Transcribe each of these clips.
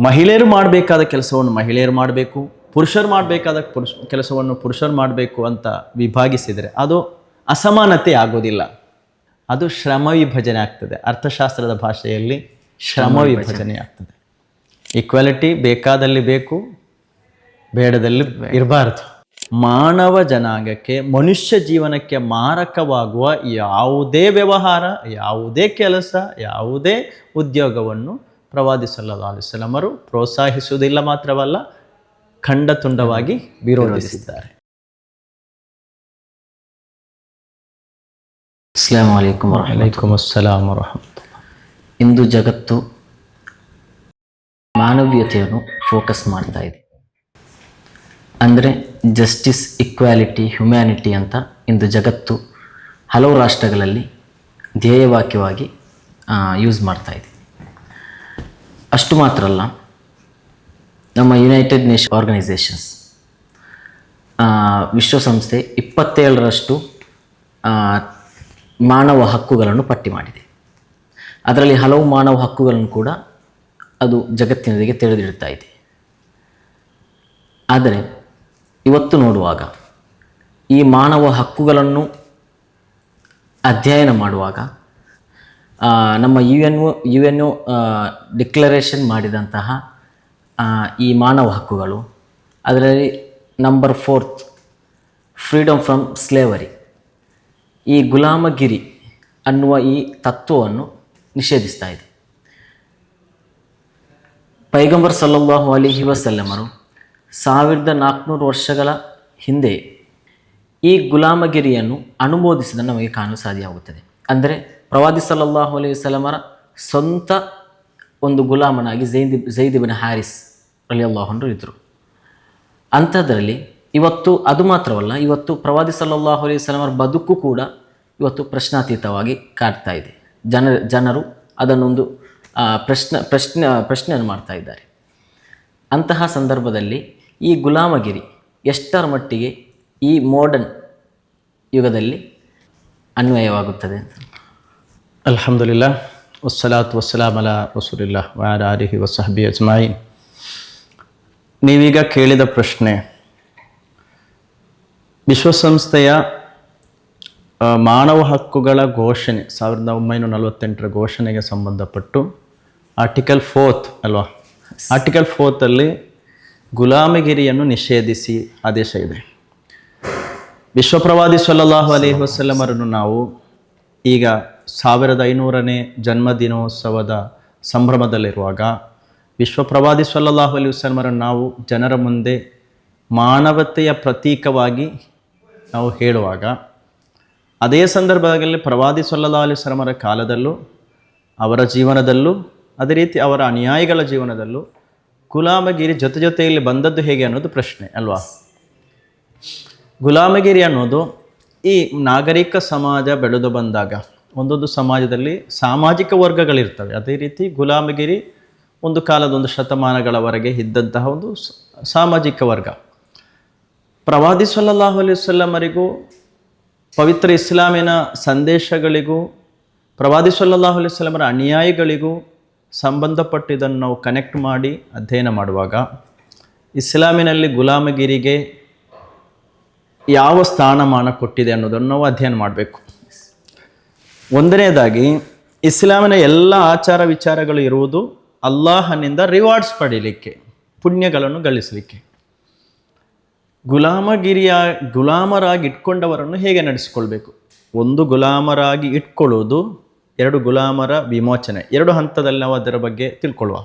ಮಹಿಳೆಯರು ಮಾಡಬೇಕಾದ ಕೆಲಸವನ್ನು ಮಹಿಳೆಯರು ಮಾಡಬೇಕು ಪುರುಷರು ಮಾಡಬೇಕಾದ ಪುರುಷ ಕೆಲಸವನ್ನು ಪುರುಷರು ಮಾಡಬೇಕು ಅಂತ ವಿಭಾಗಿಸಿದರೆ ಅದು ಅಸಮಾನತೆ ಆಗೋದಿಲ್ಲ. ಅದು ಶ್ರಮ ವಿಭಜನೆ ಆಗ್ತದೆ. ಅರ್ಥಶಾಸ್ತ್ರದ ಭಾಷೆಯಲ್ಲಿ ಶ್ರಮ ವಿಭಜನೆ. ಆಗ್ತದೆ. ಈಕ್ವಾಲಿಟಿ ಬೇಕಾದಲ್ಲಿ ಬೇಕು ಬೇಡದಲ್ಲಿ ಇರಬಾರ್ದು. ಮಾನವ ಜನಾಂಗಕ್ಕೆ ಮನುಷ್ಯ ಜೀವನಕ್ಕೆ ಮಾರಕವಾಗುವ ಯಾವುದೇ ವ್ಯವಹಾರ ಯಾವುದೇ ಕೆಲಸ ಯಾವುದೇ ಉದ್ಯೋಗವನ್ನು ಪ್ರವಾದಿ ಸಲ್ಲಲ್ಲಾಹು ಅಲೈಹಿ ವಸಲ್ಲಮರು ಪ್ರೋತ್ಸಾಹಿಸುವುದಿಲ್ಲ ಮಾತ್ರವಲ್ಲ ಖಂಡತುಂಡವಾಗಿ ವಿರೋಧಿಸಿದ್ದಾರೆ. ಅಸ್ಲಾಂ ವಲೈಕುಮ್ ಅಸ್ಸಲಾಂ ಇಂದು ಜಗತ್ತು ಮಾನವೀಯತೆಯನ್ನು ಫೋಕಸ್ ಮಾಡ್ತಾ ಇದೆ. ಅಂದರೆ ಜಸ್ಟಿಸ್ ಇಕ್ವಾಲಿಟಿ ಹ್ಯುಮ್ಯಾನಿಟಿ ಅಂತ ಇಂದು ಜಗತ್ತು ಹಲವು ರಾಷ್ಟ್ರಗಳಲ್ಲಿ ಧ್ಯೇಯವಾಕ್ಯವಾಗಿ ಯೂಸ್ ಮಾಡ್ತಾ ಇದೆ. ಅಷ್ಟು ಮಾತ್ರ ಅಲ್ಲ. ನಮ್ಮ ಯುನೈಟೆಡ್ ನೇಷನ್ ಆರ್ಗನೈಸೇಷನ್ಸ್ ವಿಶ್ವಸಂಸ್ಥೆ ಇಪ್ಪತ್ತೇಳರಷ್ಟು ಮಾನವ ಹಕ್ಕುಗಳನ್ನು ಪಟ್ಟಿ ಮಾಡಿದೆ. ಅದರಲ್ಲಿ ಹಲವು ಮಾನವ ಹಕ್ಕುಗಳನ್ನು ಕೂಡ ಅದು ಜಗತ್ತಿನೊಂದಿಗೆ ತಿಳಿದಿಡ್ತಾ ಇದೆ. ಆದರೆ, ಇವತ್ತು ನೋಡುವಾಗ, ಈ ಮಾನವ ಹಕ್ಕುಗಳನ್ನು ಅಧ್ಯಯನ ಮಾಡುವಾಗ ನಮ್ಮ U N O U N O declaration ಮಾಡಿದಂತಹ ಈ ಮಾನವ ಹಕ್ಕುಗಳು. ಅದರಲ್ಲಿ number fourth freedom from slavery ಈ ಗುಲಾಮಗಿರಿ ಅನ್ನುವ ಈ ತತ್ವವನ್ನು ನಿಷೇಧಿಸ್ತಾ ಇದೆ. ಪೈಗಂಬರ್ ಸಲ್ಲಲ್ಲಾಹು ಅಲಿಹಿ ವಸಲ್ಲಮರು ಸಾವಿರದ ನಾಲ್ಕುನೂರು ವರ್ಷಗಳ ಹಿಂದೆ ಈ ಗುಲಾಮಗಿರಿಯನ್ನು ಅನುಮೋದಿಸಿದ ನಮಗೆ ಕಾಣಲು ಸಾಧ್ಯವಾಗುತ್ತದೆ ಅಂದರೆ ಪ್ರವಾದಿ ಸಲ್ಲಲ್ಲಾಹು ಅಲೈಹಿ ವಸಲ್ಲಮರ ಸ್ವಂತ ಒಂದು ಗುಲಾಮನಾಗಿ ಜೈದಿ ಜೈದಿಬಿನ ಹ್ಯಾರಿಸ್ ಅಲಿ ಅಲ್ಲಾಹನರು ಇದ್ದರು ಅಂಥದ್ರಲ್ಲಿ ಇವತ್ತು ಅದು ಮಾತ್ರವಲ್ಲ, ಇವತ್ತು ಪ್ರವಾದಿ ಸಲ್ಲಲ್ಲಾಹು ಅಲೈಹಿ ವಸಲ್ಲಮರ ಬದುಕು ಕೂಡ ಇವತ್ತು ಪ್ರಶ್ನಾತೀತವಾಗಿ ಕಾಡ್ತಾ ಇದೆ. ಜನ, ಜನರು ಅದನ್ನೊಂದು ಪ್ರಶ್ನೆ ಪ್ರಶ್ನೆ, ಪ್ರಶ್ನೆಯನ್ನು ಮಾಡ್ತಾ ಇದ್ದಾರೆ. ಅಂತಹ ಸಂದರ್ಭದಲ್ಲಿ ಈ ಗುಲಾಮಗಿರಿ ಎಷ್ಟರ ಮಟ್ಟಿಗೆ ಈ ಮಾಡರ್ನ್ ಯುಗದಲ್ಲಿ ಅನ್ವಯವಾಗುತ್ತದೆ ಅಂತ. ಅಲ್ಹಮ್ದುಲಿಲ್ಲ ವಸ್ಸಲಾತ್ ವಸ್ಸಲಾಮ್ ಅಲ ರಸೂಲಿಲ್ಲ ವಾರ ಆರಿಹಿ ವಸಹಬಿ ಅಜ್ಮಾಯಿ ನೀವೀಗ ಕೇಳಿದ ಪ್ರಶ್ನೆ ವಿಶ್ವಸಂಸ್ಥೆಯ ಮಾನವ ಹಕ್ಕುಗಳ ಘೋಷಣೆ ಸಾವಿರದ ಒಂಬೈನೂರ ನಲವತ್ತೆಂಟರ ಘೋಷಣೆಗೆ ಸಂಬಂಧಪಟ್ಟು ಆರ್ಟಿಕಲ್ ಫೋರ್ತ್ ಅಲ್ವಾ? ಆರ್ಟಿಕಲ್ ಫೋರ್ತಲ್ಲಿ ಗುಲಾಮಗಿರಿಯನ್ನು ನಿಷೇಧಿಸಿ ಆದೇಶ ಇದೆ. ವಿಶ್ವಪ್ರವಾದಿ ಸಲ್ಲಲ್ಲಾಹು ಅಲಿ ವಸಲ್ಲಮರನ್ನು ನಾವು ಈಗ ಸಾವಿರದ ಐನೂರನೇ ಜನ್ಮದಿನೋತ್ಸವದ ಸಂಭ್ರಮದಲ್ಲಿರುವಾಗ ವಿಶ್ವಪ್ರವಾದಿ ಸಲ್ಲಲ್ಲಾಹು ಅಲಿ ವಸಲ್ಲಮರನ್ನು ನಾವು ಜನರ ಮುಂದೆ ಮಾನವತೆಯ ಪ್ರತೀಕವಾಗಿ ನಾವು ಹೇಳುವಾಗ, ಅದೇ ಸಂದರ್ಭದಲ್ಲಿ ಪ್ರವಾದಿ ಸಲ್ಲಲ್ಲಾ ಅಲಿ ವಸಲ್ಲಮರ ಕಾಲದಲ್ಲೂ, ಅವರ ಜೀವನದಲ್ಲೂ, ಅದೇ ರೀತಿ ಅವರ ಅನುಯಾಯಿಗಳ ಜೀವನದಲ್ಲೂ ಗುಲಾಮಗಿರಿ ಜೊತೆ ಜೊತೆಯಲ್ಲಿ ಬಂದದ್ದು ಹೇಗೆ ಅನ್ನೋದು ಪ್ರಶ್ನೆ ಅಲ್ವಾ? ಗುಲಾಮಗಿರಿ ಅನ್ನೋದು ಈ ನಾಗರಿಕ ಸಮಾಜ ಬೆಳೆದು ಬಂದಾಗ ಒಂದೊಂದು ಸಮಾಜದಲ್ಲಿ ಸಾಮಾಜಿಕ ವರ್ಗಗಳಿರ್ತವೆ. ಅದೇ ರೀತಿ ಗುಲಾಮಗಿರಿ ಒಂದು ಕಾಲದೊಂದು ಶತಮಾನಗಳವರೆಗೆ ಇದ್ದಂತಹ ಒಂದು ಸಾಮಾಜಿಕ ವರ್ಗ. ಪ್ರವಾದಿ ಸಲ್ಲಲ್ಲಾಹು ಅಲೈಹಿ ವಸಲ್ಲಮರಿಗೂ, ಪವಿತ್ರ ಇಸ್ಲಾಮಿನ ಸಂದೇಶಗಳಿಗೂ, ಪ್ರವಾದಿ ಸಲ್ಲಲ್ಲಾಹು ಅಲೈಹಿ ವಸಲ್ಲಮರ ಅನುಯಾಯಿಗಳಿಗೂ ಸಂಬಂಧಪಟ್ಟಿದ್ದನ್ನು ನಾವು ಕನೆಕ್ಟ್ ಮಾಡಿ ಅಧ್ಯಯನ ಮಾಡುವಾಗ, ಇಸ್ಲಾಮಿನಲ್ಲಿ ಗುಲಾಮಗಿರಿಗೆ ಯಾವ ಸ್ಥಾನಮಾನ ಕೊಟ್ಟಿದೆ ಅನ್ನೋದನ್ನು ನಾವು ಅಧ್ಯಯನ ಮಾಡಬೇಕು. ಒಂದನೇದಾಗಿ, ಇಸ್ಲಾಮಿನ ಎಲ್ಲ ಆಚಾರ ವಿಚಾರಗಳು ಇರುವುದು ಅಲ್ಲಾಹನಿಂದ ರಿವಾರ್ಡ್ಸ್ ಪಡೀಲಿಕ್ಕೆ, ಪುಣ್ಯಗಳನ್ನು ಗಳಿಸಲಿಕ್ಕೆ. ಗುಲಾಮಗಿರಿಯ, ಗುಲಾಮರಾಗಿ ಇಟ್ಕೊಂಡವರನ್ನು ಹೇಗೆ ನಡೆಸಿಕೊಳ್ಬೇಕು? ಒಂದು ಗುಲಾಮರಾಗಿ ಇಟ್ಕೊಳ್ಳುವುದು, ಎರಡು ಗುಲಾಮರ ವಿಮೋಚನೆ. ಎರಡು ಹಂತದಲ್ಲಿ ನಾವು ಅದರ ಬಗ್ಗೆ ತಿಳ್ಕೊಳ್ಳುವ.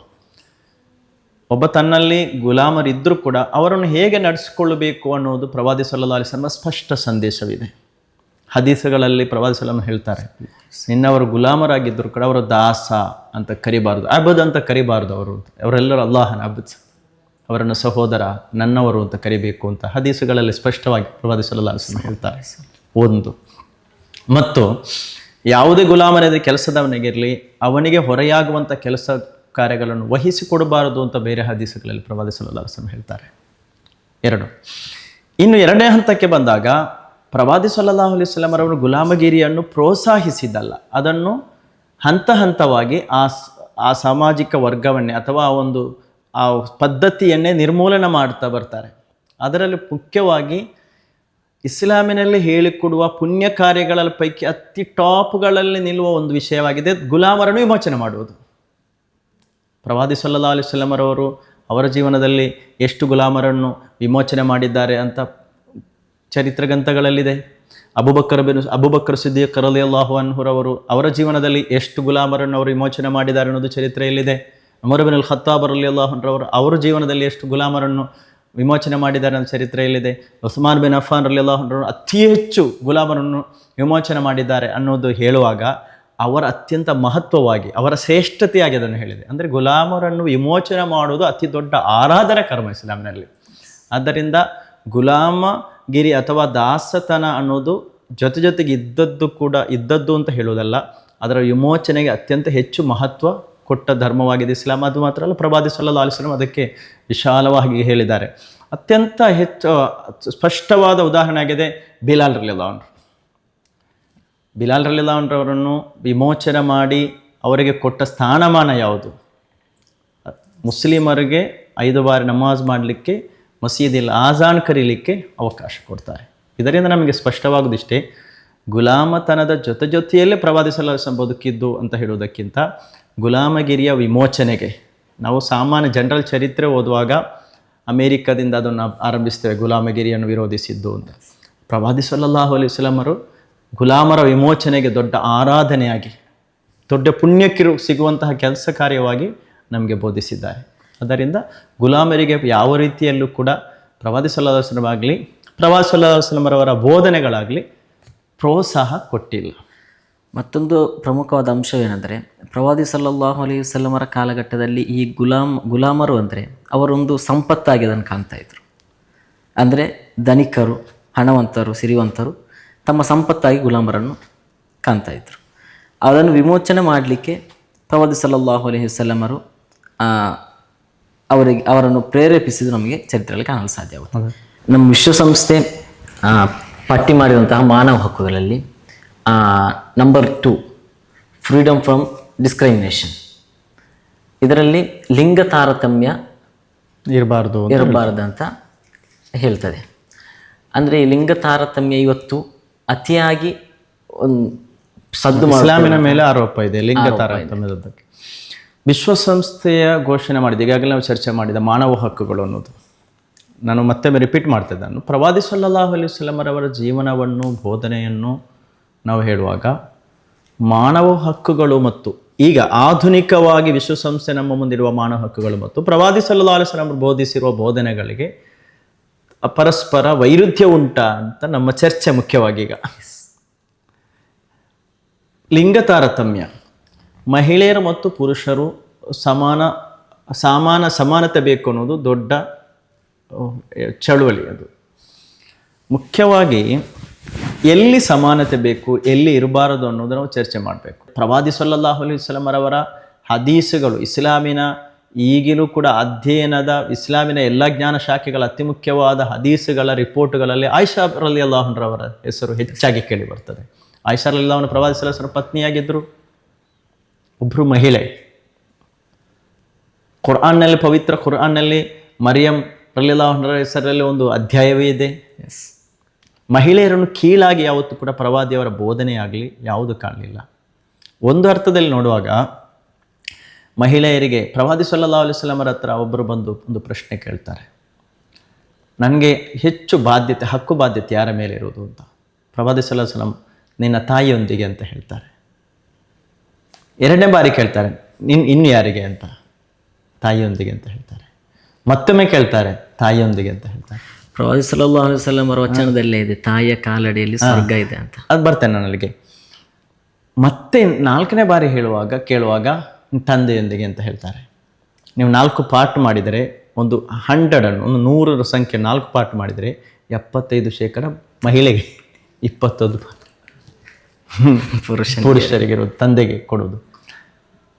ಒಬ್ಬ ತನ್ನಲ್ಲಿ ಗುಲಾಮರಿದ್ದರೂ ಕೂಡ ಅವರನ್ನು ಹೇಗೆ ನಡೆಸಿಕೊಳ್ಳಬೇಕು ಅನ್ನೋದು ಪ್ರವಾದಿ ಸಲ್ಲಾ ಅಲಿಸ್ಲಮ ಸ್ಪಷ್ಟ ಸಂದೇಶವಿದೆ. ಹದೀಸಗಳಲ್ಲಿ ಪ್ರವಾದಿ ಸಲ್ಲಂ ಹೇಳ್ತಾರೆ ನಿನ್ನವರು ಗುಲಾಮರಾಗಿದ್ದರು ಕೂಡ ಅವರು ದಾಸ ಅಂತ ಕರಿಬಾರ್ದು, ಅಬದ್ ಅಂತ ಕರಿಬಾರ್ದು ಅವರು. ಅವರೆಲ್ಲರೂ ಅಲ್ಲಾಹನ ಅಬದ್. ಅವರನ್ನು ಸಹೋದರ, ನನ್ನವರು ಅಂತ ಕರಿಬೇಕು ಅಂತ ಹದೀಸುಗಳಲ್ಲಿ ಸ್ಪಷ್ಟವಾಗಿ ಪ್ರವಾದಿ ಸಲ್ಲಾ ಅಲಿಸ್ಲಂ ಹೇಳ್ತಾರೆ. ಒಂದು. ಮತ್ತು, ಯಾವುದೇ ಗುಲಾಮರದ ಕೆಲಸದವನಿಗಿರಲಿ, ಅವನಿಗೆ ಹೊರೆಯಾಗುವಂಥ ಕೆಲಸ ಕಾರ್ಯಗಳನ್ನು ವಹಿಸಿಕೊಡಬಾರದು ಅಂತ ಬೇರೆ ಹದೀಸುಗಳಲ್ಲಿ ಪ್ರವಾದಿ ಸಲ್ಲಾ ಅಲಿಸ್ಲಂ ಹೇಳ್ತಾರೆ. ಎರಡು. ಇನ್ನು ಎರಡನೇ ಹಂತಕ್ಕೆ ಬಂದಾಗ ಪ್ರವಾದಿ ಸಲಹ ಅಲೈಹಿ ವಸಲ್ಲಂ ರವರು ಗುಲಾಮಗಿರಿಯನ್ನು ಪ್ರೋತ್ಸಾಹಿಸಿದ್ದಲ್ಲ. ಅದನ್ನು ಹಂತ ಹಂತವಾಗಿ ಆ ಆ ಸಾಮಾಜಿಕ ವರ್ಗವನ್ನೇ ಅಥವಾ ಆ ಒಂದು, ಆ ಪದ್ಧತಿಯನ್ನೇ ನಿರ್ಮೂಲನ ಮಾಡ್ತಾ ಬರ್ತಾರೆ. ಅದರಲ್ಲಿ ಮುಖ್ಯವಾಗಿ ಇಸ್ಲಾಮಿನಲ್ಲಿ ಹೇಳಿಕೊಡುವ ಪುಣ್ಯ ಕಾರ್ಯಗಳ ಪೈಕಿ ಅತಿ ಟಾಪ್ಗಳಲ್ಲಿ ನಿಲ್ಲುವ ಒಂದು ವಿಷಯವಾಗಿದೆ. ಗುಲಾಮರನ್ನು ವಿಮೋಚನೆ ಮಾಡುವುದು. ಪ್ರವಾದಿ ಸಲ್ಲಾ ಅಲಿಸ್ಲಮರವರು ಅವರ ಜೀವನದಲ್ಲಿ ಎಷ್ಟು ಗುಲಾಮರನ್ನು ವಿಮೋಚನೆ ಮಾಡಿದ್ದಾರೆ ಅಂತ ಚರಿತ್ರ ಗ್ರಂಥಗಳಲ್ಲಿದೆ ಅಬುಬಕ್ಕರ್ ಬಿನ್ ಅಬುಬಕ್ಕರ್ ಸಿದ್ದಿಯ ಕರಲಿ ಅಲ್ಲಾಹು ಅನ್ಹುರವರು ಅವರ ಜೀವನದಲ್ಲಿ ಎಷ್ಟು ಗುಲಾಮರನ್ನು ಅವರು ವಿಮೋಚನೆ ಮಾಡಿದ್ದಾರೆ ಅನ್ನೋದು ಚರಿತ್ರೆಯಲ್ಲಿದೆ ಅಮರ್ ಬಿನ್ ಅಲ್ ಖತ್ತಾಬ್ ಅಲಿ ಅಲ್ಲಾಹನ್ರವರು ಅವರ ಜೀವನದಲ್ಲಿ ಎಷ್ಟು ಗುಲಾಮರನ್ನು ವಿಮೋಚನೆ ಮಾಡಿದ್ದಾರೆ ಅನ್ನೋ ಚರಿತ್ರೆಯಲ್ಲಿದೆ ಉಸ್ಮಾನ್ ಬಿನ್ ಅಫಾನ್ ರಲಿ ಅಲ್ಲಾಹನ್ರವರು ಅತಿ ಹೆಚ್ಚು ಗುಲಾಮರನ್ನು ವಿಮೋಚನೆ ಮಾಡಿದ್ದಾರೆ ಅನ್ನೋದು ಹೇಳುವಾಗ ಅವರ ಅತ್ಯಂತ ಮಹತ್ವವಾಗಿ, ಅವರ ಶ್ರೇಷ್ಠತೆಯಾಗಿ ಅದನ್ನು ಹೇಳಿದೆ. ಅಂದರೆ ಗುಲಾಮರನ್ನು ವಿಮೋಚನೆ ಮಾಡುವುದು ಅತಿ ದೊಡ್ಡ ಆರಾಧನೆ ಕರ್ಮ ಇಸ್ಲಾಂನಲ್ಲಿ. ಆದ್ದರಿಂದ ಗುಲಾಮಗಿರಿ ಅಥವಾ ದಾಸತನ ಅನ್ನೋದು ಜೊತೆ ಜೊತೆಗೆ ಇದ್ದದ್ದು ಕೂಡ ಇದ್ದದ್ದು ಅಂತ ಹೇಳುವುದಲ್ಲ, ಅದರ ವಿಮೋಚನೆಗೆ ಅತ್ಯಂತ ಹೆಚ್ಚು ಮಹತ್ವ ಕೊಟ್ಟ ಧರ್ಮವಾಗಿದೆ ಇಸ್ಲಾಂ. ಅದು ಮಾತ್ರ ಅಲ್ಲ ಪ್ರಭಾದಿ ಸಲ್ಲಾ ಅಲಿಸ್ಲಾಂ ಅದಕ್ಕೆ ವಿಶಾಲವಾಗಿ ಹೇಳಿದ್ದಾರೆ. ಅತ್ಯಂತ ಹೆಚ್ಚು, ಸ್ಪಷ್ಟವಾದ ಉದಾಹರಣೆ ಆಗಿದೆ ಬಿಲಾಲ್ ರಲಿಲಾನ್ ಬಿಲಾಲ್ ರಲಿಲಾನ್ರವರನ್ನು ವಿಮೋಚನೆ ಮಾಡಿ ಅವರಿಗೆ ಕೊಟ್ಟ ಸ್ಥಾನಮಾನ ಯಾವುದು? ಮುಸ್ಲಿಮರಿಗೆ ಐದು ಬಾರಿ ನಮಾಜ್ ಮಾಡಲಿಕ್ಕೆ ಮಸೀದಿಲ್ ಆಜಾನ್ ಕರೀಲಿಕ್ಕೆ ಅವಕಾಶ ಕೊಡ್ತಾರೆ. ಇದರಿಂದ ನಮಗೆ ಸ್ಪಷ್ಟವಾಗುವುದಿಷ್ಟೇ, ಗುಲಾಮತನದ ಜೊತೆ ಜೊತೆಯಲ್ಲೇ ಪ್ರವಾದಿ ಬದುಕಿದ್ದು ಅಂತ ಹೇಳುವುದಕ್ಕಿಂತ ಗುಲಾಮಗಿರಿಯ ವಿಮೋಚನೆಗೆ ನಾವು ಸಾಮಾನ್ಯ ಜನರಲ್ ಚರಿತ್ರೆ ಓದುವಾಗ ಅಮೇರಿಕದಿಂದ ಅದನ್ನು ಆರಂಭಿಸ್ತೇವೆ, ಗುಲಾಮಗಿರಿಯನ್ನು ವಿರೋಧಿಸಿದ್ದು ಅಂತ. ಪ್ರವಾದಿ ಸಲ್ಲಲ್ಲಾಹು ಅಲಿ ಸ್ವಲಾಮರು ಗುಲಾಮರ ವಿಮೋಚನೆಗೆ ದೊಡ್ಡ ಆರಾಧನೆಯಾಗಿ, ದೊಡ್ಡ ಪುಣ್ಯಕ್ಕಿರು ಸಿಗುವಂತಹ ಕೆಲಸ ಕಾರ್ಯವಾಗಿ ನಮಗೆ ಬೋಧಿಸಿದ್ದಾರೆ. ಅದರಿಂದ ಗುಲಾಮರಿಗೆ ಯಾವ ರೀತಿಯಲ್ಲೂ ಕೂಡ ಪ್ರವಾದಿ ಸಲ್ಲಾ ಆಗಲಿ, ಪ್ರವಾದಿ ಸಲ್ಲಾ ವಸಲಮರವರ ಬೋಧನೆಗಳಾಗಲಿ ಪ್ರೋತ್ಸಾಹ ಕೊಟ್ಟಿಲ್ಲ. ಮತ್ತೊಂದು ಪ್ರಮುಖವಾದ ಅಂಶವೇನೆಂದರೆ, ಪ್ರವಾದಿ ಸಲ್ಲಲ್ಲಾಹು ಅಲೈಹಿ ವಸಲ್ಲಮರ ಕಾಲಘಟ್ಟದಲ್ಲಿ ಈ ಗುಲಾಮ್, ಗುಲಾಮರು ಅಂದರೆ ಅವರೊಂದು ಸಂಪತ್ತಾಗಿ ಅದನ್ನು ಕಾಣ್ತಾ ಇದ್ರು. ಅಂದರೆ ಧನಿಕರು, ಹಣವಂತರು, ಸಿರಿವಂತರು ತಮ್ಮ ಸಂಪತ್ತಾಗಿ ಗುಲಾಮರನ್ನು ಕಾಣ್ತಾ ಇದ್ರು. ಅದನ್ನು ವಿಮೋಚನೆ ಮಾಡಲಿಕ್ಕೆ ಪ್ರವಾದಿ ಸಲ್ಲಲ್ಲಾಹು ಅಲೈಹಿ ವಸಲ್ಲಮರು ಅವರಿಗೆ ಅವರನ್ನು ಪ್ರೇರೇಪಿಸಿದ್ದು ನಮಗೆ ಚರಿತ್ರೆಯಲ್ಲಿ ಕಾಣಲು ಸಾಧ್ಯವಾಗುತ್ತೆ ನಮ್ಮ ವಿಶ್ವಸಂಸ್ಥೆ ಪಟ್ಟಿ ಮಾಡಿದಂತಹ ಮಾನವ ಹಕ್ಕುಗಳಲ್ಲಿ number two freedom from discrimination ಇದರಲ್ಲಿ ಲಿಂಗ ತಾರತಮ್ಯ ಇರಬಾರ್ದು ಇರಬಾರ್ದು ಅಂತ ಹೇಳ್ತದೆ. ಅಂದರೆ ಈ ಲಿಂಗ ತಾರತಮ್ಯ ಇವತ್ತು ಅತಿಯಾಗಿ ಒಂದು ಸದ್ದು ಇಸ್ಲಾಮಿನ ಮೇಲೆ ಆರೋಪ ಇದೆ ಲಿಂಗ ತಾರತಮ್ಯದ ಬಗ್ಗೆ. ವಿಶ್ವಸಂಸ್ಥೆಯ ಘೋಷಣೆ ಮಾಡಿದೆ. ಈಗಾಗಲೇ ನಾವು ಚರ್ಚೆ ಮಾಡಿದ ಮಾನವ ಹಕ್ಕುಗಳು ಅನ್ನೋದು. ನಾನು ಮತ್ತೊಮ್ಮೆ ರಿಪೀಟ್ ಮಾಡ್ತಿದ್ದೆ ನಾನು ಪ್ರವಾದಿ ಸಲ್ಲಲ್ಲಾಹು ಅಲೈಹಿ ವಸಲ್ಲಮರವರ ಜೀವನವನ್ನು, ಬೋಧನೆಯನ್ನು ನಾವು ಹೇಳುವಾಗ, ಮಾನವ ಹಕ್ಕುಗಳು ಮತ್ತು ಈಗ ಆಧುನಿಕವಾಗಿ ವಿಶ್ವಸಂಸ್ಥೆ ನಮ್ಮ ಮುಂದಿರುವ ಮಾನವ ಹಕ್ಕುಗಳು ಮತ್ತು ಪ್ರವಾದಿ ಸಲ್ಲಾ ವಸಲ್ಲಂ ಬೋಧಿಸಿರುವ ಬೋಧನೆಗಳಿಗೆ ಪರಸ್ಪರ ವೈರುಧ್ಯ ಉಂಟಾ ಅಂತ ನಮ್ಮ ಚರ್ಚೆ ಮುಖ್ಯವಾಗಿ ಈಗ. ಲಿಂಗ ತಾರತಮ್ಯ ಮಹಿಳೆಯರು ಮತ್ತು ಪುರುಷರು ಸಮಾನ ಸಮಾನ ಸಮಾನತೆ ಬೇಕು ಅನ್ನೋದು ದೊಡ್ಡ ಚಳುವಳಿ ಅದು. ಮುಖ್ಯವಾಗಿ ಎಲ್ಲಿ ಸಮಾನತೆ ಬೇಕು, ಎಲ್ಲಿ ಇರಬಾರದು ಅನ್ನೋದು ನಾವು ಚರ್ಚೆ ಮಾಡಬೇಕು. ಪ್ರವಾದಿ ಸಲ್ಲಲ್ಲಾಹು ಅಲೈಹಿ ಸ್ವಲಮರವರ ಹದೀಸುಗಳು ಇಸ್ಲಾಮಿನ ಈಗಲೂ ಕೂಡ ಅಧ್ಯಯನದ, ಇಸ್ಲಾಮಿನ ಎಲ್ಲ ಜ್ಞಾನ ಶಾಖೆಗಳ ಅತಿ ಮುಖ್ಯವಾದ ಹದೀಸುಗಳ ರಿಪೋರ್ಟ್ಗಳಲ್ಲಿ ಆಯಿಷಾ ರಲಿ ಅಲ್ಲಾಹನ್ರವರ ಹೆಸರು ಹೆಚ್ಚಾಗಿ ಕೇಳಿ ಬರ್ತದೆ. ಆಯಿಷಾ ರಲಿ ಅಲ್ಲಾಹನ ಪ್ರವಾದಿ ಸಲ್ಲಸರ ಪತ್ನಿಯಾಗಿದ್ದರು. ಒಬ್ಬರು ಮಹಿಳೆ. ಕುರ್ಆನ್ನಲ್ಲಿ ಪವಿತ್ರ ಕುರ್ಆನ್ನಲ್ಲಿ ಮರಿಯಂ ರಲಿಲ್ಲಾಹರ ಹೆಸರಲ್ಲಿ ಒಂದು ಅಧ್ಯಾಯವೇ ಇದೆ. ಮಹಿಳೆಯರನ್ನು ಕೀಳಾಗಿ ಯಾವತ್ತೂ ಕೂಡ ಪ್ರವಾದಿಯವರ ಬೋಧನೆ ಆಗಲಿ ಯಾವುದು ಕಾಣಲಿಲ್ಲ. ಒಂದು ಅರ್ಥದಲ್ಲಿ ನೋಡುವಾಗ ಮಹಿಳೆಯರಿಗೆ ಪ್ರವಾದಿ ಸಲ್ಲಾ ಅಲಿಸ್ಲಾಮರ ಹತ್ರ ಒಬ್ಬರು ಬಂದು ಒಂದು ಪ್ರಶ್ನೆ ಕೇಳ್ತಾರೆ. ನನಗೆ ಹೆಚ್ಚು ಬಾಧ್ಯತೆ ಹಕ್ಕು ಬಾಧ್ಯತೆ ಯಾರ ಮೇಲೆ ಇರುವುದು? ಅಂತ. ಪ್ರವಾದಿ ಸಲ್ಲಾ ಸಲಂ ನಿನ್ನ ತಾಯಿಯೊಂದಿಗೆ ಅಂತ ಹೇಳ್ತಾರೆ. ಎರಡನೇ ಬಾರಿ ಕೇಳ್ತಾರೆ ನಿನ್ ಇನ್ನು ಯಾರಿಗೆ ಅಂತ? ತಾಯಿಯೊಂದಿಗೆ ಅಂತ ಹೇಳ್ತಾರೆ. ಮತ್ತೊಮ್ಮೆ ಕೇಳ್ತಾರೆ ತಾಯಿಯೊಂದಿಗೆ ಅಂತ ಹೇಳ್ತಾರೆ. ಪ್ರವಾದಿ ವಸಲ್ಲಂ ಅವರ ವಚನದಲ್ಲೇ ಇದೆ ತಾಯಿಯ ಕಾಲಡಿಯಲ್ಲಿ ಸ್ವರ್ಗ ಇದೆ ಅಂತ. ಅದು ಬರ್ತೇನೆ ನಾನು ಅಲ್ಲಿಗೆ. ಮತ್ತೆ ನಾಲ್ಕನೇ ಬಾರಿ ಹೇಳುವಾಗ ಕೇಳುವಾಗ ತಂದೆಯೊಂದಿಗೆ ಅಂತ ಹೇಳ್ತಾರೆ. ನೀವು ನಾಲ್ಕು ಪಾರ್ಟ್ ಮಾಡಿದರೆ ಒಂದು ಹಂಡ್ರೆಡ್ ಅನ್ನು ಒಂದು ನೂರರ ಸಂಖ್ಯೆ ನಾಲ್ಕು ಪಾರ್ಟ್ ಮಾಡಿದರೆ ಎಪ್ಪತ್ತೈದು ಶೇಕಡ ಮಹಿಳೆಗೆ ಇಪ್ಪತ್ತೊಂದು ಪುರುಷ ಪುರುಷರಿಗಿರೋದು ತಂದೆಗೆ ಕೊಡೋದು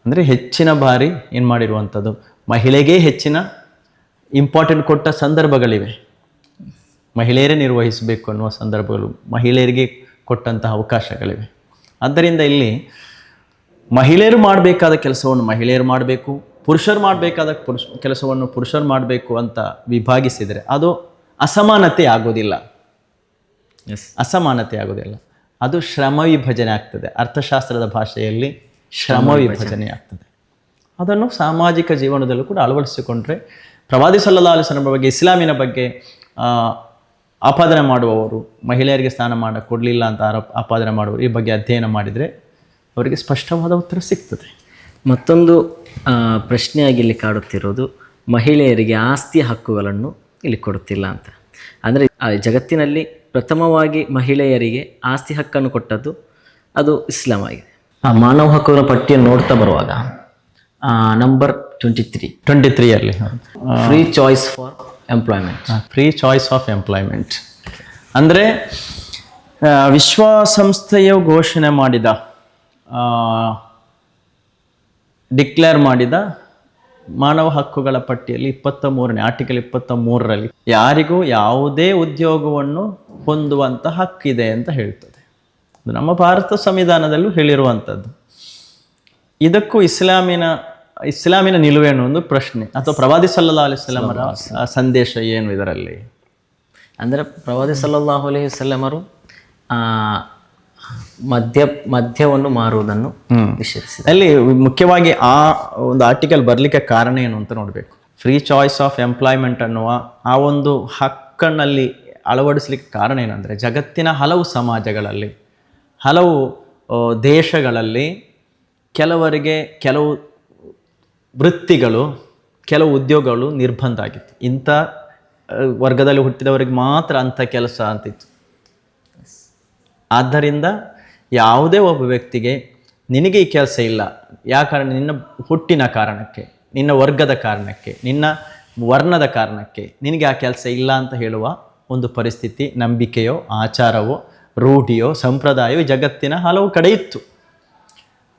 ಅಂದರೆ ಹೆಚ್ಚಿನ ಬಾರಿ ಏನು ಮಾಡಿರುವಂಥದ್ದು? ಮಹಿಳೆಗೆ ಹೆಚ್ಚಿನ ಇಂಪಾರ್ಟೆಂಟ್ ಕೊಟ್ಟ ಸಂದರ್ಭಗಳಿವೆ. ಮಹಿಳೆಯರೇ ನಿರ್ವಹಿಸಬೇಕು ಅನ್ನುವ ಸಂದರ್ಭಗಳು ಮಹಿಳೆಯರಿಗೆ ಕೊಟ್ಟಂತಹ ಅವಕಾಶಗಳಿವೆ. ಆದ್ದರಿಂದ ಇಲ್ಲಿ ಮಹಿಳೆಯರು ಮಾಡಬೇಕಾದ ಕೆಲಸವನ್ನು ಮಹಿಳೆಯರು ಮಾಡಬೇಕು ಪುರುಷರು ಮಾಡಬೇಕಾದ ಪುರುಷ ಕೆಲಸವನ್ನು ಪುರುಷರು ಮಾಡಬೇಕು ಅಂತ ವಿಭಾಗಿಸಿದರೆ ಅದು ಅಸಮಾನತೆ ಆಗೋದಿಲ್ಲ. ಎಸ್ ಅಸಮಾನತೆ ಆಗೋದಿಲ್ಲ. ಅದು ಶ್ರಮ ವಿಭಜನೆ ಆಗ್ತದೆ. ಅರ್ಥಶಾಸ್ತ್ರದ ಭಾಷೆಯಲ್ಲಿ ಶ್ರಮ ವಿಭಜನೆ ಆಗ್ತದೆ ಅದನ್ನು ಸಾಮಾಜಿಕ ಜೀವನದಲ್ಲೂ ಕೂಡ ಅಳವಡಿಸಿಕೊಂಡ್ರೆ ಪ್ರವಾದಿ ಸಲ್ಲಾ ಅಲಿಸ್ಲಂ ಬಗ್ಗೆ, ಇಸ್ಲಾಮಿನ ಬಗ್ಗೆ ಆಪಾದನೆ ಮಾಡುವವರು, ಮಹಿಳೆಯರಿಗೆ ಸ್ನಾನ ಮಾಡ ಕೊಡಲಿಲ್ಲ ಅಂತ ಆರೋಪ, ಆಪಾದನೆ ಮಾಡುವವರು ಈ ಬಗ್ಗೆ ಅಧ್ಯಯನ ಮಾಡಿದರೆ ಅವರಿಗೆ ಸ್ಪಷ್ಟವಾದ ಉತ್ತರ ಸಿಗ್ತದೆ. ಮತ್ತೊಂದು ಪ್ರಶ್ನೆಯಾಗಿ ಇಲ್ಲಿ ಕಾಡುತ್ತಿರೋದು ಮಹಿಳೆಯರಿಗೆ ಆಸ್ತಿ ಹಕ್ಕುಗಳನ್ನು ಇಲ್ಲಿ ಕೊಡುತ್ತಿಲ್ಲ ಅಂತ. ಅಂದರೆ ಜಗತ್ತಿನಲ್ಲಿ ಪ್ರಥಮವಾಗಿ ಮಹಿಳೆಯರಿಗೆ ಆಸ್ತಿ ಹಕ್ಕನ್ನು ಕೊಟ್ಟದ್ದು ಅದು ಇಸ್ಲಾಂ ಆಗಿದೆ. ಆ ಮಾನವ ಹಕ್ಕುಗಳ ಪಟ್ಟಿಯನ್ನು ನೋಡ್ತಾ ಬರುವಾಗ number twenty three twenty ತ್ರೀಯಲ್ಲಿ free choice for employment free choice of employment ಅಂದರೆ ವಿಶ್ವಸಂಸ್ಥೆಯು ಘೋಷಣೆ ಮಾಡಿದ ಡಿಕ್ಲೇರ್ ಮಾಡಿದ ಮಾನವ ಹಕ್ಕುಗಳ ಪಟ್ಟಿಯಲ್ಲಿ ಇಪ್ಪತ್ತ ಮೂರನೇ ಆರ್ಟಿಕಲ್ ಇಪ್ಪತ್ತ ಮೂರರಲ್ಲಿ ಯಾರಿಗೂ ಯಾವುದೇ ಉದ್ಯೋಗವನ್ನು ಹೊಂದುವಂಥ ಹಕ್ಕಿದೆ ಅಂತ ಹೇಳ್ತದೆ ಅದು ನಮ್ಮ ಭಾರತ ಸಂವಿಧಾನದಲ್ಲೂ ಹೇಳಿರುವಂಥದ್ದು. ಇದಕ್ಕೂ ಇಸ್ಲಾಮಿನ ಇಸ್ಲಾಮಿನ ನಿಲುವೇನು ಒಂದು ಪ್ರಶ್ನೆ? ಅಥವಾ ಪ್ರವಾದಿ ಸಲ್ಲಾ ಅಲಿಸ್ಲಾಮರ ಸಂದೇಶ ಏನು ಇದರಲ್ಲಿ? ಅಂದರೆ ಪ್ರವಾದಿ ಸಲ್ಲಲ್ಲಾಹು ಅಲೈಹಿ ವಸಲ್ಲಮರು ಮದ್ಯ ಮದ್ಯವನ್ನು ಮಾರುವುದನ್ನು ನಿಷೇಧಿಸಿದೆ ಅಲ್ಲಿ ಮುಖ್ಯವಾಗಿ ಆ ಒಂದು ಆರ್ಟಿಕಲ್ ಬರಲಿಕ್ಕೆ ಕಾರಣ ಏನು ಅಂತ ನೋಡಬೇಕು. ಫ್ರೀ ಚಾಯ್ಸ್ ಆಫ್ ಎಂಪ್ಲಾಯ್ಮೆಂಟ್ ಅನ್ನುವ ಆ ಒಂದು ಹಕ್ಕನ್ನಲ್ಲಿ ಅಳವಡಿಸಲಿಕ್ಕೆ ಕಾರಣ ಏನಂದರೆ ಜಗತ್ತಿನ ಹಲವು ಸಮಾಜಗಳಲ್ಲಿ ಹಲವು ದೇಶಗಳಲ್ಲಿ ಕೆಲವರಿಗೆ ಕೆಲವು ವೃತ್ತಿಗಳು, ಕೆಲವು ಉದ್ಯೋಗಗಳು ನಿರ್ಬಂಧ ಆಗಿತ್ತು. ಇಂಥ ವರ್ಗದಲ್ಲಿ ಹುಟ್ಟಿದವರಿಗೆ ಮಾತ್ರ ಅಂಥ ಕೆಲಸ ಅಂತಿತ್ತು. ಆದ್ದರಿಂದ ಯಾವುದೇ ಒಬ್ಬ ವ್ಯಕ್ತಿಗೆ ನಿನಗೆ ಈ ಕೆಲಸ ಇಲ್ಲ. ಯಾ ಕಾರಣ? ನಿನ್ನ ಹುಟ್ಟಿನ ಕಾರಣಕ್ಕೆ, ನಿನ್ನ ವರ್ಗದ ಕಾರಣಕ್ಕೆ, ನಿನ್ನ ವರ್ಣದ ಕಾರಣಕ್ಕೆ ನಿನಗೆ ಆ ಕೆಲಸ ಇಲ್ಲ ಅಂತ ಹೇಳುವ ಒಂದು ಪರಿಸ್ಥಿತಿ, ನಂಬಿಕೆಯೋ, ಆಚಾರವೋ ರೂಢಿಯೋ ಸಂಪ್ರದಾಯವೋ ಜಗತ್ತಿನ ಹಲವು ಕಡೆ ಇತ್ತು.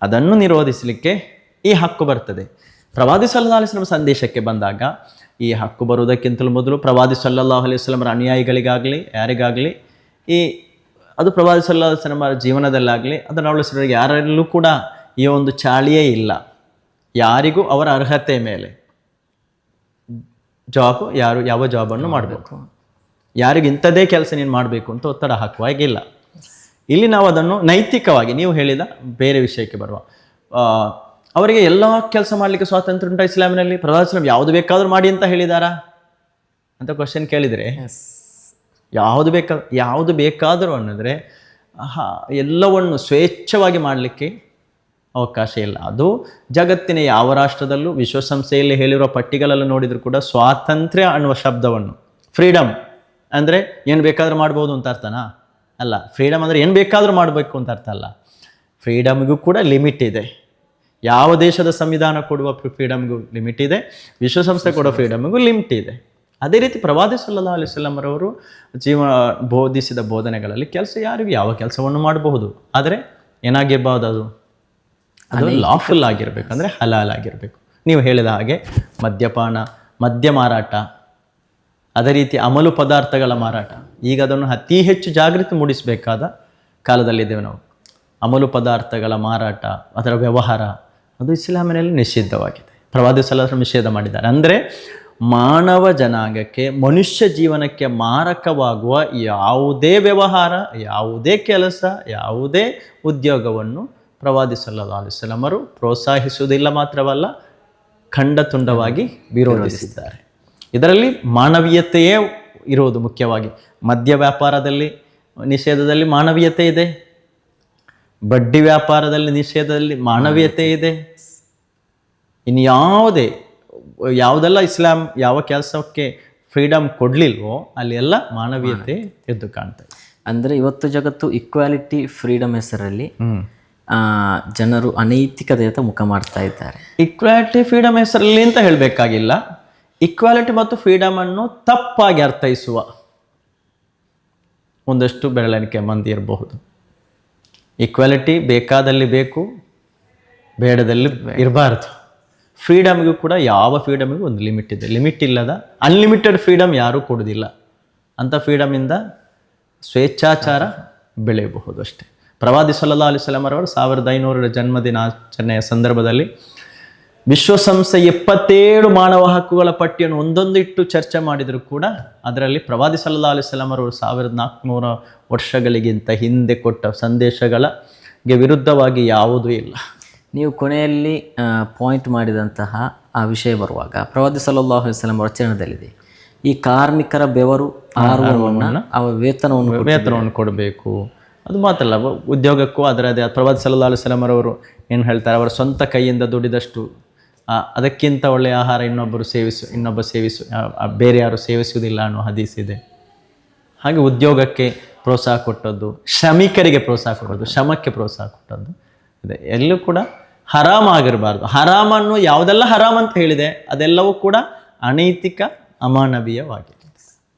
ಅದನ್ನು ನಿರೋಧಿಸಲಿಕ್ಕೆ ಈ ಹಕ್ಕು ಬರ್ತದೆ. ಪ್ರವಾದಿ ಸಲ್ಲಾ ಅಲಿಸ್ಲಂ ಸಂದೇಶಕ್ಕೆ ಬಂದಾಗ ಈ ಹಕ್ಕು ಬರುವುದಕ್ಕಿಂತಲೂ ಮೊದಲು ಪ್ರವಾದಿ ಅಲೈಹಿ ಸ್ವಲಂರ ಅನುಯಾಯಿಗಳಿಗಾಗಲಿ, ಯಾರಿಗಾಗಲಿ ಈ ಅದು ಪ್ರವಾದಿ ಸಲ್ಲಾ ವಸಲ್ಲಮರ ಜೀವನದಲ್ಲಾಗಲಿ ಅದನ್ನು ಅಳವಡಿಸಿರೋರಿಗೆ ಯಾರಲ್ಲೂ ಕೂಡ ಈ ಒಂದು ಚಾಳಿಯೇ ಇಲ್ಲ. ಯಾರಿಗೂ ಅವರ ಅರ್ಹತೆ ಮೇಲೆ ಜಾಬ್, ಯಾರು ಯಾವ ಜಾಬನ್ನು ಮಾಡಬೇಕು. ಯಾರಿಗೆ ಇಂಥದ್ದೇ ಕೆಲಸ ನೀನು ಮಾಡಬೇಕು ಅಂತ ಒತ್ತಡ ಹಾಕುವ ಹಾಗಿಲ್ಲ. ಇಲ್ಲಿ ನಾವು ಅದನ್ನು ನೈತಿಕವಾಗಿ ನೀವು ಹೇಳಿದ ಬೇರೆ ವಿಷಯಕ್ಕೆ ಬರುವ ಅವರಿಗೆ ಎಲ್ಲ ಕೆಲಸ ಮಾಡಲಿಕ್ಕೆ ಸ್ವಾತಂತ್ರ್ಯ ಉಂಟಾ ಇಸ್ಲಾಮಿನಲ್ಲಿ? ಪ್ರವಾದಿ ಇಸ್ಲಾಂ ಯಾವುದು ಬೇಕಾದರೂ ಮಾಡಿ ಅಂತ ಹೇಳಿದಾರಾ? ಅಂತ ಕ್ವಶನ್ ಕೇಳಿದರೆ ಯಾವುದು ಬೇಕಾ ಯಾವುದು ಬೇಕಾದರೂ ಅನ್ನೋದ್ರೆ ಎಲ್ಲವನ್ನು ಸ್ವೇಚ್ಛವಾಗಿ ಮಾಡಲಿಕ್ಕೆ ಅವಕಾಶ ಇಲ್ಲ. ಅದು ಜಗತ್ತಿನ ಯಾವ ರಾಷ್ಟ್ರದಲ್ಲೂ ವಿಶ್ವಸಂಸ್ಥೆಯಲ್ಲಿ ಹೇಳಿರುವ ಪಟ್ಟಿಗಳಲ್ಲೂ ನೋಡಿದರೂ ಕೂಡ ಸ್ವಾತಂತ್ರ್ಯ ಅನ್ನುವ ಶಬ್ದವನ್ನು ಫ್ರೀಡಮ್ ಅಂದರೆ ಏನು ಬೇಕಾದರೂ ಮಾಡ್ಬೋದು ಅಂತ ಅರ್ಥನಾ? ಅಲ್ಲ ಫ್ರೀಡಮ್ ಅಂದರೆ ಏನು ಬೇಕಾದರೂ ಮಾಡಬೇಕು ಅಂತ ಅರ್ಥ ಅಲ್ಲ. ಫ್ರೀಡಮ್ಗೂ ಕೂಡ ಲಿಮಿಟ್ ಇದೆ. ಯಾವ ದೇಶದ ಸಂವಿಧಾನ ಕೊಡುವ ಫ್ರೀಡಮ್ಗೂ ಲಿಮಿಟ್ ಇದೆ. ವಿಶ್ವಸಂಸ್ಥೆ ಕೊಡೋ ಫ್ರೀಡಮ್ಗೂ ಲಿಮಿಟ್ ಇದೆ. ಅದೇ ರೀತಿ ಪ್ರವಾದಿ ಸಲ್ಲಾ ಅಲಿಸ್ಲಮರವರು ಜೀವ ಬೋಧಿಸಿದ ಬೋಧನೆಗಳಲ್ಲಿ ಕೆಲಸ ಯಾರಿಗೂ ಯಾವ ಕೆಲಸವನ್ನು ಮಾಡಬಹುದು. ಆದರೆ ಏನಾಗಿರ್ಬೋದು ಅದು? ಅದು ಲಾಫುಲ್ ಆಗಿರಬೇಕು ಅಂದರೆ ಹಲಾಲ್ ಆಗಿರಬೇಕು. ನೀವು ಹೇಳಿದ ಹಾಗೆ ಮದ್ಯಪಾನ ಮದ್ಯ ಮಾರಾಟ ಅದೇ ರೀತಿ ಅಮಲು ಪದಾರ್ಥಗಳ ಮಾರಾಟ. ಈಗ ಅದನ್ನು ಅತಿ ಹೆಚ್ಚು ಜಾಗೃತಿ ಮೂಡಿಸಬೇಕಾದ ಕಾಲದಲ್ಲಿದ್ದೇವೆ ನಾವು. ಅಮಲು ಪದಾರ್ಥಗಳ ಮಾರಾಟ ಅದರ ವ್ಯವಹಾರ ಅದು ಇಸ್ಲಾಮಿನಲ್ಲಿ ನಿಷಿದ್ಧವಾಗಿದೆ. ಪ್ರವಾದಿ ಸಲಹೆ ನಿಷೇಧ ಮಾಡಿದ್ದಾರೆ. ಅಂದರೆ ಮಾನವ ಜನಾಂಗಕ್ಕೆ ಮನುಷ್ಯ ಜೀವನಕ್ಕೆ ಮಾರಕವಾಗುವ ಯಾವುದೇ ವ್ಯವಹಾರ ಯಾವುದೇ ಕೆಲಸ ಯಾವುದೇ ಉದ್ಯೋಗವನ್ನು ಪ್ರವಾದಿ ಸಲ್ಲಾ ಅಲಿಸ್ಲಮರು ಪ್ರೋತ್ಸಾಹಿಸುವುದಿಲ್ಲ ಮಾತ್ರವಲ್ಲ ಖಂಡತುಂಡವಾಗಿ ವಿರೋಧಿಸಿದ್ದಾರೆ. ಇದರಲ್ಲಿ ಮಾನವೀಯತೆಯೇ ಇರುವುದು ಮುಖ್ಯವಾಗಿ. ಮದ್ಯ ವ್ಯಾಪಾರದಲ್ಲಿ ನಿಷೇಧದಲ್ಲಿ ಮಾನವೀಯತೆ ಇದೆ. ಬಡ್ಡಿ ವ್ಯಾಪಾರದಲ್ಲಿ ನಿಷೇಧದಲ್ಲಿ ಮಾನವೀಯತೆ ಇದೆ. ಇನ್ಯಾವುದೇ ಯಾವುದೆಲ್ಲ ಇಸ್ಲಾಂ ಯಾವ ಕೆಲಸಕ್ಕೆ ಫ್ರೀಡಮ್ ಕೊಡಲಿಲ್ವೋ ಅಲ್ಲಿ ಎಲ್ಲ ಮಾನವೀಯತೆ ಎದ್ದು ಕಾಣ್ತದೆ ಅಂದರೆ ಇವತ್ತು ಜಗತ್ತು ಇಕ್ವಾಲಿಟಿ ಫ್ರೀಡಮ್ ಹೆಸರಲ್ಲಿ ಜನರು ಅನೈತಿಕತೆಯತ್ತ ಮುಖ ಮಾಡ್ತಾ ಇದ್ದಾರೆ. ಇಕ್ವಾಲಿಟಿ ಫ್ರೀಡಮ್ ಹೆಸರಲ್ಲಿ ಅಂತ ಹೇಳಬೇಕಾಗಿಲ್ಲ. ಇಕ್ವಾಲಿಟಿ ಮತ್ತು ಫ್ರೀಡಮ್ ಅನ್ನು ತಪ್ಪಾಗಿ ಅರ್ಥೈಸುವ ಒಂದಷ್ಟು ಬೆರಳಿಕೆ ಮಂದಿ ಇರಬಹುದು. ಈಕ್ವಾಲಿಟಿ ಬೇಕಾದಲ್ಲಿ ಬೇಕು, ಬೇಡದಲ್ಲಿ ಇರಬಾರ್ದು. ಫ್ರೀಡಮ್ಗೂ ಕೂಡ ಯಾವ ಫ್ರೀಡಮಿಗೂ ಒಂದು ಲಿಮಿಟ್ ಇದೆ. ಲಿಮಿಟ್ ಇಲ್ಲದ ಅನ್ಲಿಮಿಟೆಡ್ ಫ್ರೀಡಮ್ ಯಾರೂ ಕೊಡೋದಿಲ್ಲ ಅಂಥ ಫ್ರೀಡಮಿಂದ ಸ್ವೇಚ್ಛಾಚಾರ ಬೆಳೆಯಬಹುದು ಅಷ್ಟೇ. ಪ್ರವಾದಿ ಸಲ್ಲಾ ಅಲಿಸ್ಲಾಮರವರು ಸಾವಿರದ ಐನೂರರ ಜನ್ಮದಿನಾಚರಣೆಯ ಸಂದರ್ಭದಲ್ಲಿ ವಿಶ್ವಸಂಸ್ಥೆ ಎಪ್ಪತ್ತೇಳು ಮಾನವ ಹಕ್ಕುಗಳ ಪಟ್ಟಿಯನ್ನು ಒಂದೊಂದಿಟ್ಟು ಚರ್ಚೆ ಮಾಡಿದರೂ ಕೂಡ ಅದರಲ್ಲಿ ಪ್ರವಾದಿ ಸಲ್ಲಾ ಅಲಿಸ್ಲಾಂ ಅವರು ಸಾವಿರದ ನಾಲ್ಕುನೂರ ವರ್ಷಗಳಿಗಿಂತ ಹಿಂದೆ ಕೊಟ್ಟ ಸಂದೇಶಗಳಿಗೆ ವಿರುದ್ಧವಾಗಿ ಯಾವುದೂ ಇಲ್ಲ. ನೀವು ಕೊನೆಯಲ್ಲಿ ಪಾಯಿಂಟ್ ಮಾಡಿದಂತಹ ಆ ವಿಷಯ ಬರುವಾಗ ಪ್ರವಾದಿ ಅಲೈಹಿ ವಸಲ್ಲಂ ವಚನದಲ್ಲಿದೆ ಈ ಕಾರ್ಮಿಕರ ಬೆವರು ಆರುವವನ್ನು ಅವರ ವೇತನವನ್ನು ವೇತನವನ್ನು ಕೊಡಬೇಕು. ಅದು ಮಾತ್ರ ಅಲ್ಲ ಉದ್ಯೋಗಕ್ಕೂ ಅದರದೇ ಪ್ರವಾದಿ ಸಲ್ಲಾ ಅಲಿಸ್ಲಾಂ ಅವರು ಏನು ಹೇಳ್ತಾರೆ ಅವರ ಸ್ವಂತ ಕೈಯಿಂದ ದುಡಿದಷ್ಟು ಅದಕ್ಕಿಂತ ಒಳ್ಳೆಯ ಆಹಾರ ಇನ್ನೊಬ್ಬರು ಸೇವಿಸು, ಇನ್ನೊಬ್ಬ ಸೇವಿಸು ಬೇರೆ ಯಾರು ಸೇವಿಸುವುದಿಲ್ಲ ಅನ್ನೋ ಹದೀಸ್ ಇದೆ. ಹಾಗೆ ಉದ್ಯೋಗಕ್ಕೆ ಪ್ರೋತ್ಸಾಹ ಕೊಟ್ಟದ್ದು, ಶ್ರಮಿಕರಿಗೆ ಪ್ರೋತ್ಸಾಹ ಕೊಡೋದು ಶ್ರಮಕ್ಕೆ ಪ್ರೋತ್ಸಾಹ ಕೊಟ್ಟದ್ದು. ಇದೆ ಎಲ್ಲೂ ಕೂಡ ಹರಾಮ್ ಆಗಿರಬಾರ್ದು. ಹರಾಮನ್ನು ಯಾವುದೆಲ್ಲ ಹರಾಮ್ ಅಂತ ಹೇಳಿದೆ, ಅದೆಲ್ಲವೂ ಕೂಡ ಅನೈತಿಕ, ಅಮಾನವೀಯವಾಗಿದೆ.